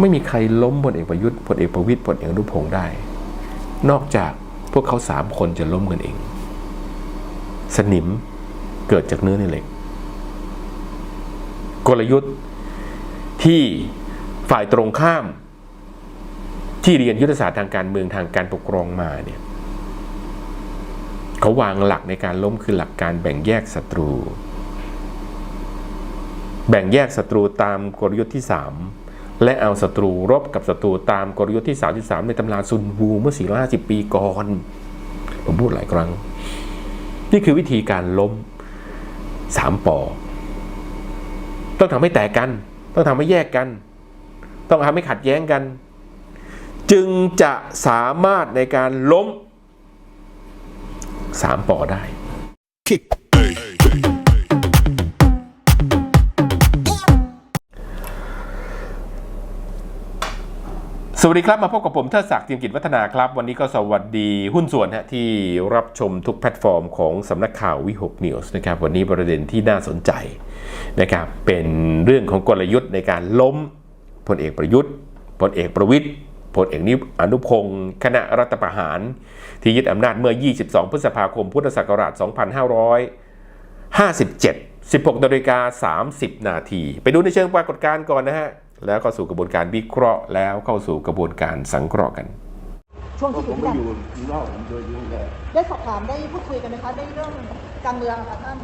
ไม่มีใครล้มพลเอกประยุทธ์พลเอกประวิตยพลเอกอนุพงศ์ได้ นอกจากพวกเขาสามคนจะล้มกันเอง สนิมเกิดจากเนื้อในเหล็ก กลยุทธ์ที่ฝ่ายตรงข้าม ที่เรียนยุทธศาสตร์ทางการเมืองทางการปกครองมาเนี่ยเขาวางหลักในการล้มคือหลักการแบ่งแยกศัตรู แบ่งแยกศัตรูตามกลยุทธ์ที่3 และเอาศัตรูรบกับศัตรูตามกลยุทธ์ที่3ที่3ในตำราซุนวูเมื่อ 450 ปีก่อน ผมพูดหลายครั้ง นี่คือวิธีการล้มสามปอ ต้องทำให้แตกกัน ต้องทำให้แยกกัน ต้องทำให้ขัดแย้งกัน จึงจะสามารถในการล้มสามปอได้ วัสดีครับมาพบกับผมเทิดศักดิ์เทีมกิจวัฒนาครับ วันนี้ก็สวัสดีหุ้นส่วนฮะที่รับชมทุกแพลตฟอร์มของสำนักข่าววิหกนิวส์นะครับวันนี้ประเด็นที่น่าสนใจนะครับเป็นเรื่องของกลยุทธ์ในการล้มพลเอกประยุทธ์พลเอกประวิตยพลเอกนิอนุพงศ์คณะรัฐประหาร ที่ยึดอำนาจเมื่อ 22 พฤษภาคม พุทธศักราช 2557 16นาฬิกา30 นาทีไปดูในเชิงปรากฏการณ์ก่อนนะฮะ แล้วก็สู่กระบวนการวิเคราะห์ แล้วเข้าสู่กระบวนการสังเคราะห์กันช่วงที่ผอยู่มด้วยไม่กันอยู่นอกผมโดยยุ่งได้สอบถามได้พูดคุยกันไหมคะได้เรื่องการเมืองค่ะท่าน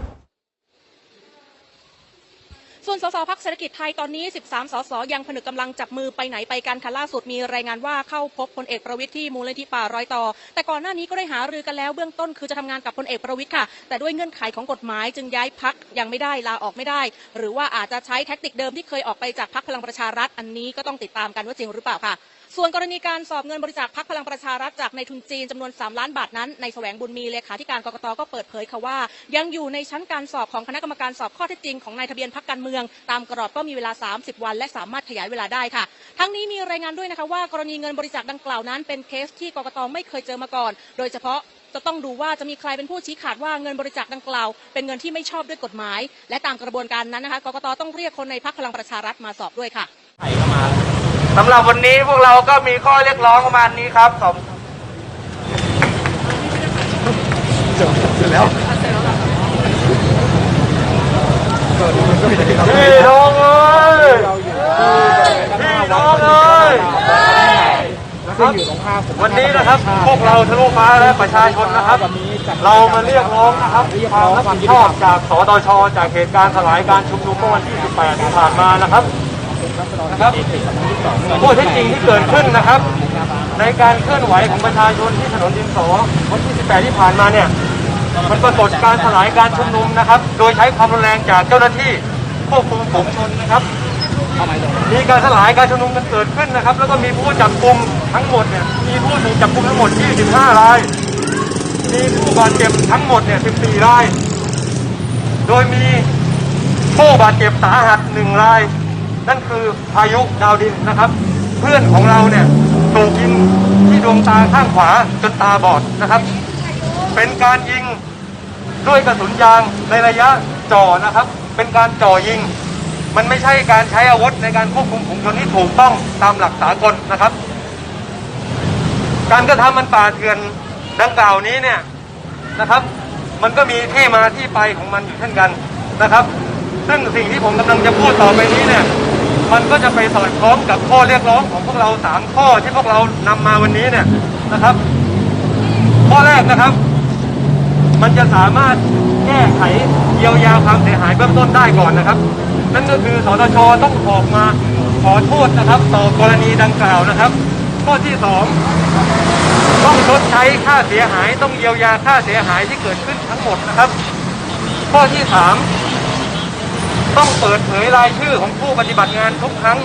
ส่วนสสพักเศรษฐกิจไทยตอนนี้ 13 สสยังผนึกกำลังจับมือไปไหนไปกันค่ะล่าสุดมีรายงานว่าเข้าพบพลเอกประวิทย์ที่มูลนิธิป่ารอยต่อ แต่ก่อนหน้านี้ก็ได้หารือกันแล้วเบื้องต้นคือจะทำงานกับพลเอกประวิทย์ค่ะ แต่ด้วยเงื่อนไขของกฎหมายจึงย้ายพักยังไม่ได้ลาออกไม่ได้ หรือว่าอาจจะใช้แท็กติกเดิมที่เคยออกไปจากพักพลังประชารัฐ อันนี้ก็ต้องติดตามกันว่าจริงหรือเปล่าค่ะส่วนกรณีการสอบเงินบริจาคพักพลังประชารัฐจากในทุนจีนจำนวน 3 ล้านบาทนั้น ในแสวงบุญมีเลขาธิการกรกตก็เปิดเผยค่ะว่า ยังอยู่ในชั้นการสอบของคณะกรรมการสอบข้อเท็จจริงของนายทะเบียนพักการเมืองตามกรอบก็มีเวลา 30 วัน และสามารถขยายเวลาได้ค่ะ ทั้งนี้มีรายงานด้วยนะคะว่ากรณีเงินบริจาคดังกล่าวนั้น เป็นเคสที่กกตไม่เคยเจอมาก่อน โดยเฉพาะจะต้องดูว่าจะมีใครเป็นผู้ชี้ขาดว่าเงินบริจาคดังกล่าว เป็นเงินที่ไม่ชอบด้วยกฎหมาย และตามกระบวนการนั้นนะคะกกตต้องเรียกคนในพักพลังประชารัฐมาสอบด้วยค่ะสำหรับวันนี้พวกเราก็มีข้อเรียกร้องประมาณนี้ครับสอง พี่น้องเอ้ยพี่น้องเอ้ยครับวันนี้นะครับพวกเราทะลุฟ้าและประชาชนนะครับ เรามาเรียกร้องนะครับความรับผิดชอบจากสตชจากเหตุการณ์สลายการชุมนุมเมื่อวันที่ 18 ที่ผ่านมานะครับนะครับข้อเท็จจริงที่เกิดขึ้นนะครับ ในการเคลื่อนไหวของประชาชนที่ถนนดินสอวันที่ 18 ที่ผ่านมาเนี่ยมันปรากฏการสลายการชุมนุมนะครับ โดยใช้ความรุนแรงจากเจ้าหน้าที่ ควบคุมฝูงชนนะครับมีการสลายการชุมนุมกันเกิดขึ้นนะครับ แล้วก็มีผู้จับกลุ่มทั้งหมดเนี่ยมีผู้ถูกจับกลุ่มทั้งหมด 25 ราย มีผู้บาดเจ็บทั้งหมดเนี่ย 14 ราย โดยมีผู้บาดเจ็บสาหัสหนึ่งราย นั่นคือพายุดาวดินนะครับ เพื่อนของเราเนี่ยถูกยิงที่ดวงตาข้างขวาจนตาบอดนะครับ เป็นการยิงด้วยกระสุนยางในระยะจ่อนะครับ เป็นการจ่อยิง มันไม่ใช่การใช้อาวุธในการควบคุมฝูงชนที่ถูกต้องตามหลักสากลนะครับ การกระทำมันป่าเถื่อนดังกล่าวนี้เนี่ยนะครับ มันก็มีที่มาที่ไปของมันอยู่เช่นกันนะครับ ซึ่งสิ่งที่ผมกำลังจะพูดต่อไปนี้เนี่ย มันก็จะไปสอดคล้องกับข้อเรียกร้องของพวกเราสามข้อที่พวกเรานำมาวันนี้เนี่ยนะครับ ข้อแรกนะครับ มันจะสามารถ แก้ไขเยียวยาความเสียหายเบื้องต้นได้ก่อนนะครับ นั่นก็คือสตชต้องออกมาขอโทษนะครับ ต่อกรณีดังกล่าวนะครับ ข้อที่สองต้องชดใช้ค่าเสียหายต้องเยียวยาค่าเสียหายที่เกิดขึ้นทั้งหมดนะครับ ข้อที่สามต้องเปิดเผยรายชื่อของผู้ปฏิบัติงานทุกครั้ง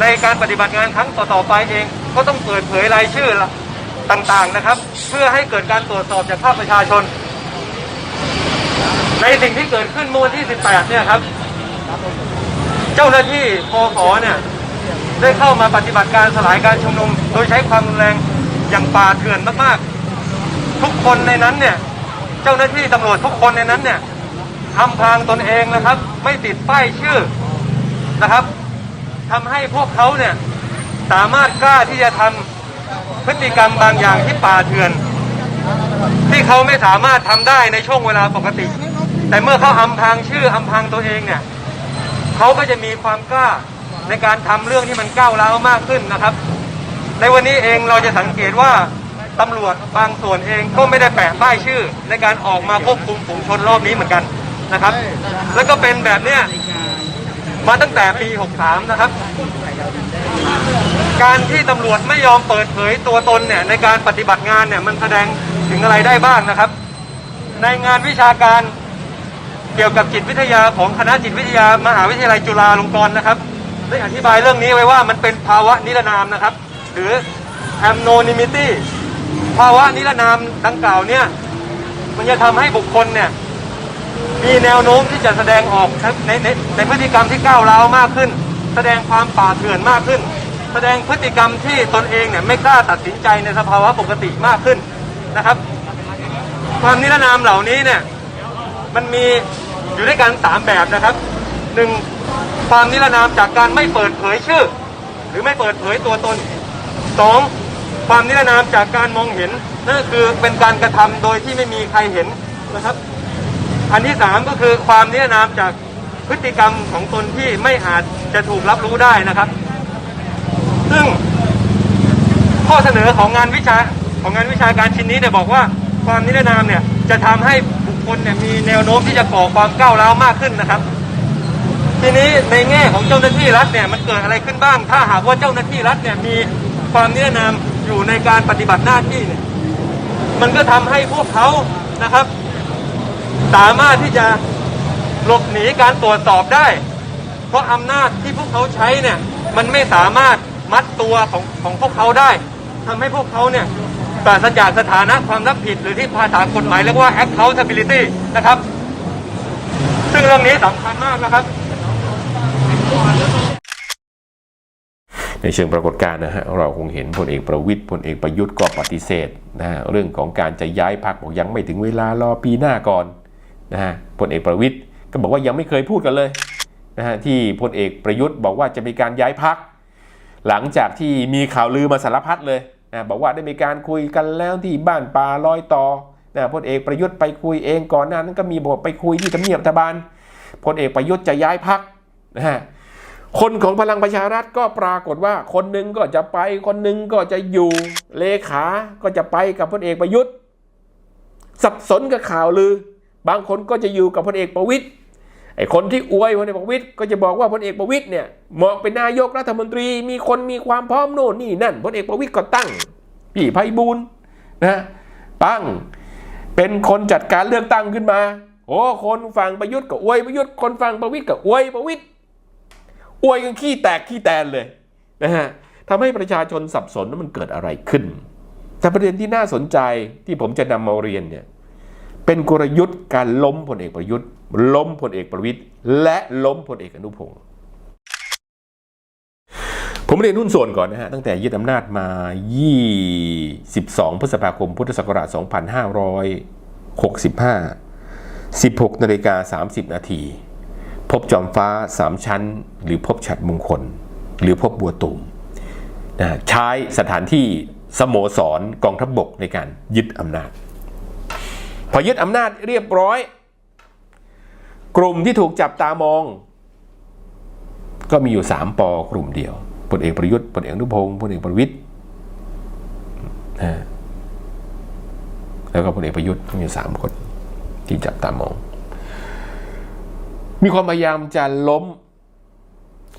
ในการปฏิบัติงานครั้งต่อๆไปเอง ก็ต้องเปิดเผยรายชื่อต่างๆนะครับ เพื่อให้เกิดการตรวจสอบจากภาคประชาชน ในสิ่งที่เกิดขึ้นเมื่อวันที่ 18 เนี่ยครับ เจ้าหน้าที่ปขเนี่ยได้เข้ามาปฏิบัติการสลายการชุมนุม โดยใช้ความรุนแรงอย่างป่าเถื่อนมากๆ ทุกคนในนั้นเนี่ย เจ้าหน้าที่ตำรวจทุกคนในนั้นเนี่ยทำพางตนเองนะครับ ไม่ติดป้ายชื่อนะครับทำให้พวกเขาเนี่ยสามารถกล้าที่จะทำพฤติกรรมบางอย่างที่ป่าเถื่อน ที่เขาไม่สามารถทำได้ในช่วงเวลาปกติ แต่เมื่อเขาอำพางชื่ออำพางตัวเองเนี่ยเขาก็จะมีความกล้าในการทำเรื่องที่มันก้าวร้าวมากขึ้นนะครับ ในวันนี้เองเราจะสังเกตว่าตำรวจบางส่วนเองก็ไม่ได้แปะป้ายชื่อ ในการออกมาควบคุมฝูงชนรอบนี้เหมือนกันนะครับ แล้วก็เป็นแบบเนี้ย มาตั้งแต่ปี 63 นะครับ การที่ตำรวจไม่ยอมเปิดเผยตัวตนเนี่ยในการปฏิบัติงานเนี่ยมันแสดงถึงอะไรได้บ้างนะครับ ในงานวิชาการเกี่ยวกับจิตวิทยาของคณะจิตวิทยามหาวิทยาลัยจุฬาลงกรณ์นะครับได้อธิบายเรื่องนี้ไว้ว่ามันเป็นภาวะนิรนามนะครับ หรือ anonymity ภาวะนิรนามดังกล่าวเนี่ยมันจะทำให้บุคคลเนี่ย มีแนวโน้มที่จะแสดงออกในในในพฤติกรรมที่ก้าวร้าวมากขึ้น แสดงความป่าเถื่อนมากขึ้น แสดงพฤติกรรมที่ตนเองเนี่ยไม่กล้าตัดสินใจในสภาวะปกติมากขึ้นนะครับ ความนิรนามเหล่านี้เนี่ยมันมีอยู่ด้วยกันสามแบบนะครับหนึ่งความนิรนามจากการไม่เปิดเผยชื่อ หรือไม่เปิดเผยตัวตนสองความนิรนามจากการมองเห็นนั่นคือเป็นการกระทำโดยที่ไม่มีใครเห็นนะครับ อันที่สามก็คือความนิรนามจากพฤติกรรมของตนที่ไม่อาจจะถูกรับรู้ได้นะครับ ซึ่งข้อเสนอของงานวิชาของงานวิชาการชิ้นนี้เนี่ยบอกว่าความนิรนามเนี่ยจะทำให้บุคคลเนี่ยมีแนวโน้มที่จะก่อความก้าวร้าวมากขึ้นนะครับ ทีนี้ในแง่ของเจ้าหน้าที่รัฐเนี่ยมันเกิดอะไรขึ้นบ้าง ถ้าหากว่าเจ้าหน้าที่รัฐเนี่ยมีความนิรนามอยู่ในการปฏิบัติหน้าที่เนี่ยมันก็ทำให้พวกเขานะครับ สามารถที่จะหลบหนีการตรวจสอบได้ เพราะอำนาจที่พวกเขาใช้เนี่ยมันไม่สามารถมัดตัวของของพวกเขาได้ทำให้พวกเขาเนี่ยปราศจากสถานะความรับผิดหรือที่ภาษากฎหมายเรียกว่า accountability นะครับ ซึ่งเรื่องนี้สำคัญมากนะครับในเชิงปรากฏการณ์นะฮะเราคงเห็นพลเอกประวิตยพลเอกประยุทธ์ก็ปฏิเสธนะฮะเรื่องของการจะย้ายพักบอกยังไม่ถึงเวลารอปีหน้าก่อน นะฮะพลเอกประวิตย์ก็บอกว่ายังไม่เคยพูดกันเลยนะฮะที่พลเอกประยุทธ์บอกว่าจะมีการย้ายพัก หลังจากที่มีข่าวลือมาสารพัดเลยนะบอกว่าได้มีการคุยกันแล้วที่บ้านป่าลอยต่อนะพลเอกประยุทธ์ไปคุยเองก่อนหน้านั้นก็มีบอกไปคุยที่ทำเนียบรัฐบาลพลเอกประยุทธ์จะย้ายพักนะฮะคนของพลังประชารัฐก็ปรากฏว่าคนหนึ่งก็จะไปคนหนึ่งก็จะอยู่เลขา ก็จะไปกับพลเอกประยุทธ์ สับสนกับข่าวลือ บางคนก็จะอยู่กับพลเอกประวิตยไอ้คนที่อวยพลเอกประวิตยก็จะบอกว่าพลเอกประวิตยเนี่ยเหมาะเป็นนายกรัฐมนตรี มีคนมีความพร้อมโน่นนี่นั่นพลเอกประวิตยก็ตั้งพี่ไพบูลนะตั้งเป็นคนจัดการเลือกตั้งขึ้นมาโอ้คนฝั่งประยุทธ์ก็อวยประยุทธ์คนฝั่งประวิตยก็อวยประวิตยอวยกันขี้แตกขี้แตนเลยนะฮะทำให้ประชาชนสับสนว่ามันเกิดอะไรขึ้น แต่ประเด็นที่น่าสนใจที่ผมจะนำมาเรียนเนี่ย เป็นกลยุทธ์การล้มพลเอกประยุทธ์ ล้มพลเอกประวิตย์และล้มพลเอกอนุพงศ์ผมเรียนหุ้นส่วนก่อนนะฮะ ตั้งแต่ยึดอำนาจมา 22 พฤษภาคม พุทธศักราช 2565 16นาฬิกา30 นาที พบจอมฟ้าสามชั้น หรือพบฉัดมงคล หรือพบบัวตูมนะใช้สถานที่สโมสรกองทัพบบกในการยึดอำนาจ พอยึดอำนาจเรียบร้อย กลุ่มที่ถูกจับตามอง ก็มีอยู่สามปอกลุ่มเดียวพลเอกประยุทธ์พลเอกนุพงศ์พลเอกประวิตยนะแล้วก็พลเอกประยุทธ์มีอยู่สามคนที่จับตามอง มีความพยายามจะล้ม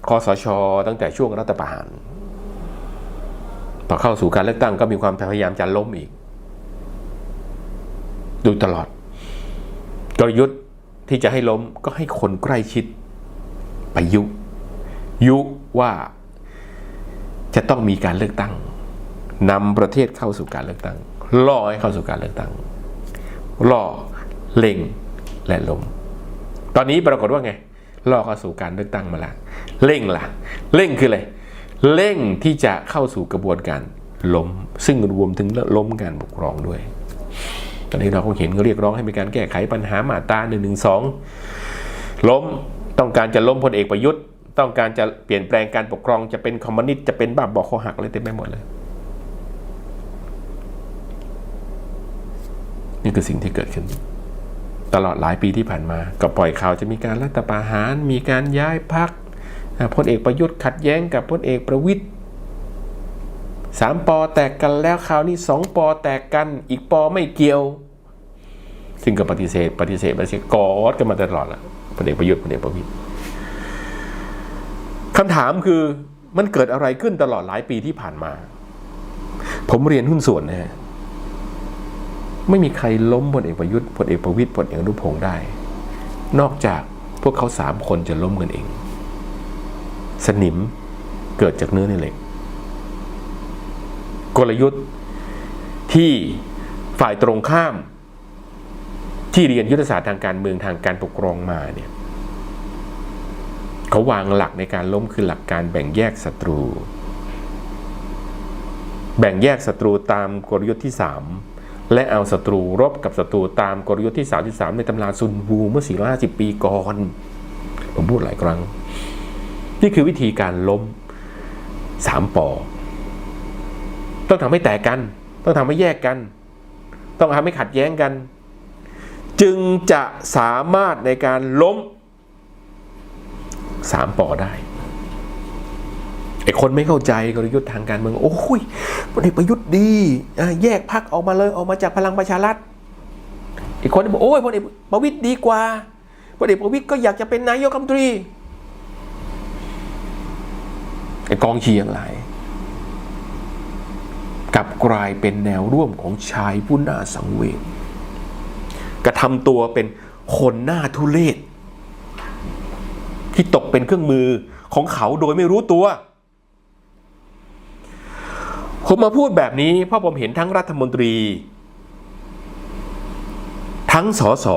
คอสช ตั้งแต่ช่วงรัฐประหารพอเข้าสู่การเลือกตั้งก็มีความพยายามจะล้มอีก ดูตลอด กลยุทธ์ที่จะให้ล้มก็ให้คนใกล้ชิดไปยุ ยุว่าจะต้องมีการเลือกตั้งนำประเทศเข้าสู่การเลือกตั้งล่อให้เข้าสู่การเลือกตั้งล่อเล็งและล้มตอนนี้ปรากฏว่าไงล่อเข้าสู่การเลือกตั้งมาแล้วเร่งล่ะเร่งคืออะไรเร่งที่จะเข้าสู่กระบวนการล้มซึ่งรวมถึงล้มการปกครองด้วย ตอนนี้เราคงเห็นเขาเรียกร้องให้มีการแก้ไขปัญหามาตรา1นึล้มต้องการจะล้มพลเอกประยุทธ์ ต้องการจะเปลี่ยนแปลงการปกครองจะเป็นคอมมิวนิสต์จะเป็นบ้าบอคอหักอะไรเต็มไปหมดเลย นี่คือสิ่งที่เกิดขึ้น ตลอดหลายปีที่ผ่านมา ก็ปล่อยข่าวจะมีการรัฐประหาร มีการย้ายพักพลเอกประยุทธ์ขัดแย้งกับพลเอกประวิตย สามปอแตกกันแล้วคราวนี้สองปอแตกกัน อีกปอไม่เกี่ยว ซึ่งก็ปฏิเสธ ปฏิเสธปฏิเสธกอดกันมาตลอดแหละพลเอกประยุทธ์พลเอกประวิตยคำถามคือมันเกิดอะไรขึ้นตลอดหลายปีที่ผ่านมา ผมเรียนหุ้นส่วนนะฮะไม่มีใครล้มพลเอกประยุทธ์พลเอกประวิตยพลเอกอนุพงศ์ได้ นอกจากพวกเขาสามคนจะล้มกันเอง สนิมเกิดจากเนื้อในเหล็ก กลยุทธ์ที่ฝ่ายตรงข้าม ที่เรียนยุทธศาสตร์ทางการเมืองทางการปกครองมาเนี่ยเขาวางหลักในการล้มคือหลักการแบ่งแยกศัตรู แบ่งแยกศัตรูตามกลยุทธ์ที่ 3 และเอาศัตรูรบกับศัตรูตามกลยุทธ์ที่ 33 ในตำราซุนวูเมื่อ 450 ปีก่อน ผมพูดหลายครั้ง นี่คือวิธีการล้มสามปอ ต้องทำให้แตกกัน ต้องทำให้แยกกัน ต้องทำให้ขัดแย้งกัน จึงจะสามารถในการล้มสามปอได้ไอ้คนไม่เข้าใจกลยุทธ์ทางการเมือง โอ้ยพลเอกประยุทธ์ดีแยกพักออกมาเลยออกมาจากพลังประชารัฐอีกคนบอกโอ้ยพลเอกประวิตยดีกว่าพลเอกประวิตยก็อยากจะเป็นนายกรัฐมนตรีไอ้กองเชียร์หลาย กลับกลายเป็นแนวร่วมของชายผู้น่าสังเวชกระทำตัวเป็นคนหน้าทุเลศที่ตกเป็นเครื่องมือของเขาโดยไม่รู้ตัว ผมมาพูดแบบนี้เพราะผมเห็นทั้งรัฐมนตรี ทั้งสส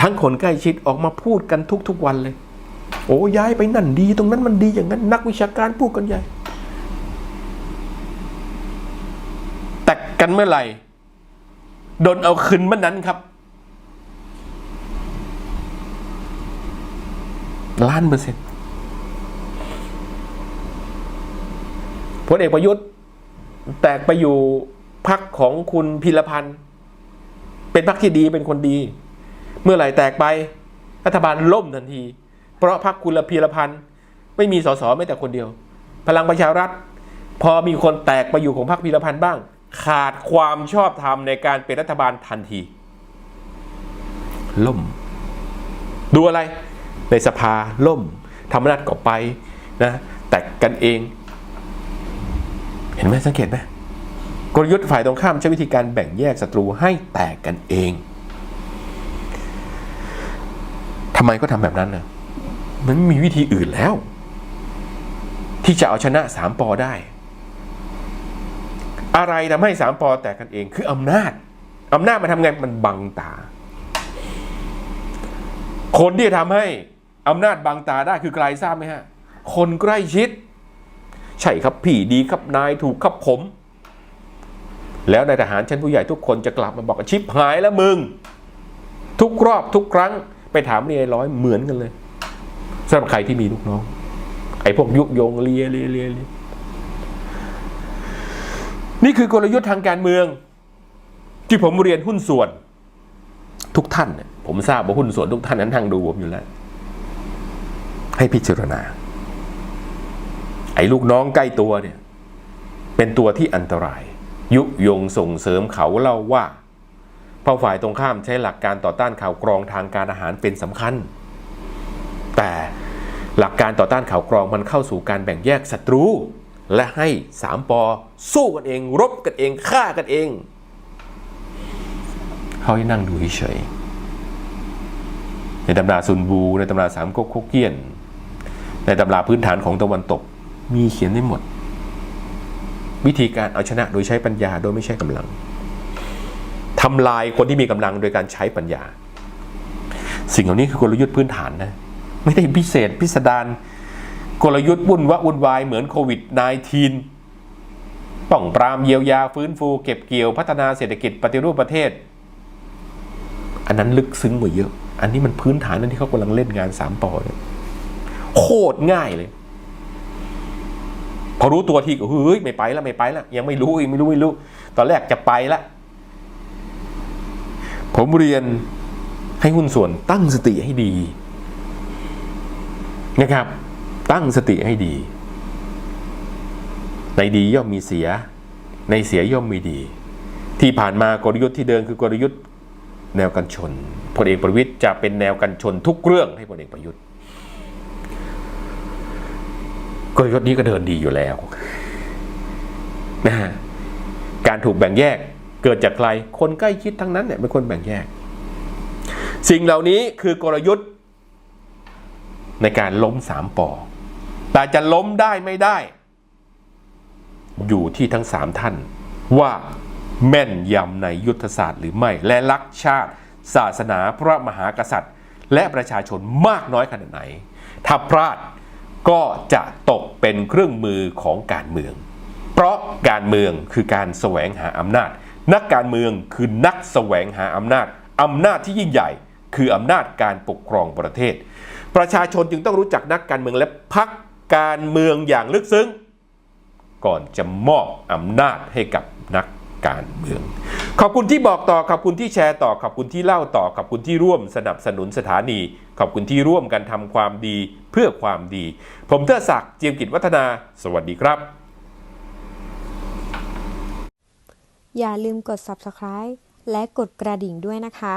ทั้งคนใกล้ชิดออกมาพูดกันทุกๆวันเลย โอ้ย้ายไปนั่นดี ตรงนั้นมันดีอย่างนั้น นักวิชาการพูดกันใหญ่ แต่ กันเมื่อไหร่โดนเอาคืนเมื่อนั้นครับ ล้านเปอร์เซ็นต์พลเอกประยุทธ์ แตกไปอยู่พักของคุณพิรพันธ์ เป็นพักที่ดีเป็นคนดี เมื่อไหร่แตกไป รัฐบาลล่มทันที เพราะพักคุณพีรพันธ์ ไม่มีสสไม่แต่คนเดียว พลังประชารัฐ พอมีคนแตกไปอยู่ของพรรคพีรพันธ์บ้าง ขาดความชอบธรรมในการเป็นรัฐบาลทันที ล่ม ดูอะไร ในสภาล่มธรรมนัตก็ไปนะ แตกกันเอง เห็นไหมสังเกตไหมกลยุทธ์ฝ่ายตรงข้ามใช้วิธีการแบ่งแยกศัตรูให้แตกกันเองทำไมก็ทำแบบนั้นนะมันมีวิธีอื่นแล้ว ที่จะเอาชนะสามปอได้ อะไรทำให้สามปอแตกกันเองคืออำนาจอำนาจมันทำไงมันบังตา คนที่ทำให้อำนาจบังตาได้คือใครทราบไหมฮะ คนใกล้ชิด ใช่ครับพี่ดีครับนายถูกครับผม แล้วนายทหารชั้นผู้ใหญ่ทุกคนจะกลับมาบอกว่าชิปหายแล้วมึง ทุกรอบทุกครั้ง ไปถามเรียร้อยเหมือนกันเลยสำหรับใครที่มีลูกน้อง ไอ้พวกยุยงเลียเลียเลียเลีย นี่คือกลยุทธ์ทางการเมือง ที่ผมเรียนหุ้นส่วน ทุกท่านเนี่ยผมทราบว่าหุ้นส่วนทุกท่านนั้นทางดูผมอยู่แล้ว ให้พิจารณา ไอ้ลูกน้องใกล้ตัวเนี่ย เป็นตัวที่อันตราย ยุยงส่งเสริมเขาเล่าว่าพราะฝ่ายตรงข้ามใช้หลักการต่อต้านข่าวกรองทางการอาหารเป็นสำคัญ แต่หลักการต่อต้านข่าวกรองมันเข้าสู่การแบ่งแยกศัตรู และให้สามปอสู้กันเอง รบกันเองฆ่ากันเองเขาให้นั่งดูเฉยในตำราซุนบูในตำราสามก๊กโคเกี้ยน ในตำราพื้นฐานของตะวันตก มีเขียนได้หมด วิธีการเอาชนะโดยใช้ปัญญาโดยไม่ใช่กำลังทำลายคนที่มีกำลังโดยการใช้ปัญญา สิ่งเหล่านี้คือกลยุทธ์พื้นฐานนะ ไม่ได้พิเศษพิสดาร กลยุทธ์วุ่นวะวุ่นวายเหมือนโควิด -19 ป้องปรามเยียวยาฟื้นฟูเก็บเกี่ยวพัฒนาเศรษฐกิจปฏิรูปประเทศ อันนั้นลึกซึ้งกว่าเยอะ อันนี้มันพื้นฐานนั่นที่เขากำลังเล่นงานสามปอเนี่ยโคตรง่ายเลยพอรู้ตัวที่ก็เฮ้ยไม่ไปแล้วไม่ไปแล้วยังไม่รู้อีกไม่รู้ไม่รู้ ตอนแรกจะไปละผมเรียนให้หุ้นส่วนตั้งสติให้ดีนะครับ ตั้งสติให้ดี ในดีย่อมมีเสีย ในเสียย่อมมีดี ที่ผ่านมากลยุทธ์ที่เดินคือกลยุทธ์แนวกันชนพลเอกประวิตยจะเป็นแนวกันชนทุกเรื่องให้พลเอกประยุทธ์กลยุทธ์นี้ก็เดินดีอยู่แล้วนะฮะการถูกแบ่งแยกเกิดจากใครคนใกล้ชิดทั้งนั้นเนี่ยเป็นคนแบ่งแยก สิ่งเหล่านี้คือกลยุทธ์ในการล้มสามปอ แต่จะล้มได้ไม่ได้ อยู่ที่ทั้งสามท่าน ว่าแม่นยำในยุทธศาสตร์หรือไม่ และรักชาติ ศาสนาพระมหากษัตริย์ และประชาชนมากน้อยขนาดไหน ถ้าพลาดก็จะตกเป็นเครื่องมือของการเมือง เพราะการเมืองคือการแสวงหาอำนาจ นักการเมืองคือนักแสวงหาอำนาจอำนาจที่ยิ่งใหญ่ คืออำนาจการปกครองประเทศ ประชาชนจึงต้องรู้จักนักการเมืองและพัก การเมืองอย่างลึกซึ้ง ก่อนจะมอบอำนาจให้กับนักการเมือง ขอบคุณที่บอกต่อ ขอบคุณที่แชร์ต่อ ขอบคุณที่เล่าต่อ ขอบคุณที่ร่วมสนับสนุนสถานี ขอบคุณที่ร่วมกันทำความดีเพื่อความดี ผมเทอศักดิ์เจียมกิจวัฒนา สวัสดีครับ อย่าลืมกด subscribe และกดกระดิ่งด้วยนะคะ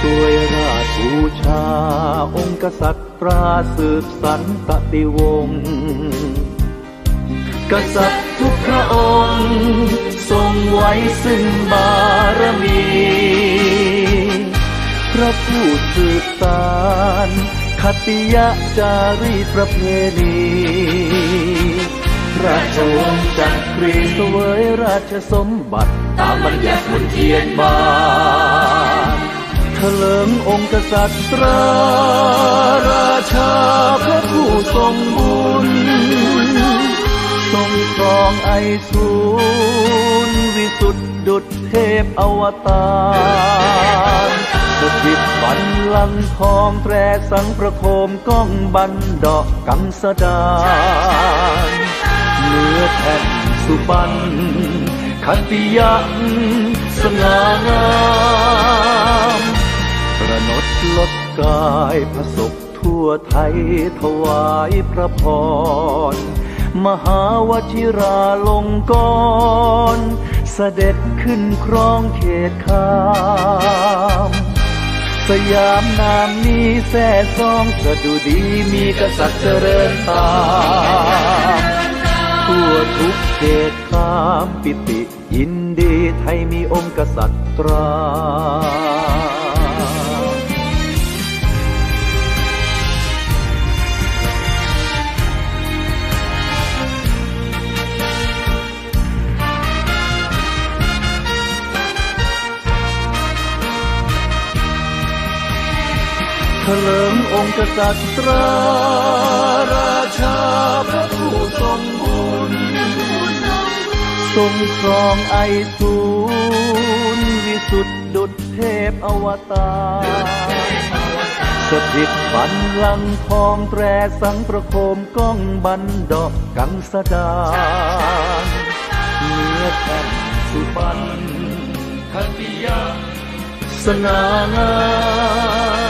ช่วยราชบูชา องค์กษัตริย์ตราสืบสันตติวงศ์กษัตริย์ทุกพระองค์ ทรงไว้ซึ่งบารมี พระผู้สืบสารคติยะจารีประเพณีราชวงศ์จักรีสวยราชสมบัติ ตามบัญญัติมนเทียนบา ถลิงองค์กษัตริย์ราราชาพระผู้ทรงบุญ ทรงครองไอสูรวิสุทธิดุจเทพอวตารสถิตบันลังก์ทองแตรสังประโคมก้องบันดอกกังสดานเนื้อแผ่นสุบัน ขัตติยักษ์สง่างาม กายพระศพทั่วไทยถวายพระพร มหาวชิราลงกรณเสด็จขึ้นครองเขตคามสยามนามนี้แท่ซองสะดุดีมีกษัตริย์เจริญตามทั่วทุกเขตคามปิติยินดีไทยมีองค์กษัตริย์ตรา ลิงองค์กษัตริย์ราราชาพระผู้ทรงบุญทรงครองไอสูรวิสุทธิดุจเทพอวตารสถิตบันลังทองแตรสังประโคมก้องบันดอกกังสดาเนื้อแผ่นสุบันทัติยาสง่างาม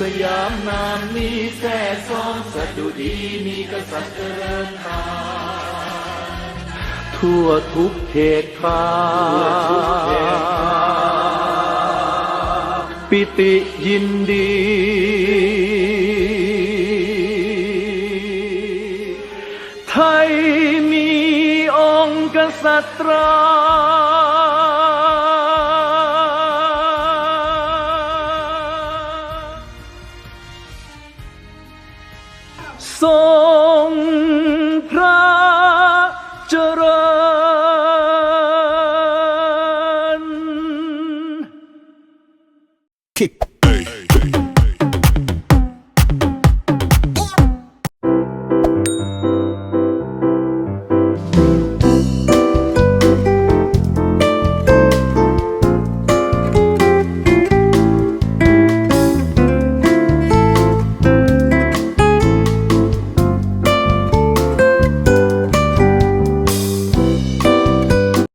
สยามนามนี้แท้องสดุดีมีกษัตริย์เจริญตาทั่วทุกเขตขาปิติยินดี ไทยมีองค์กษัตรา ทรง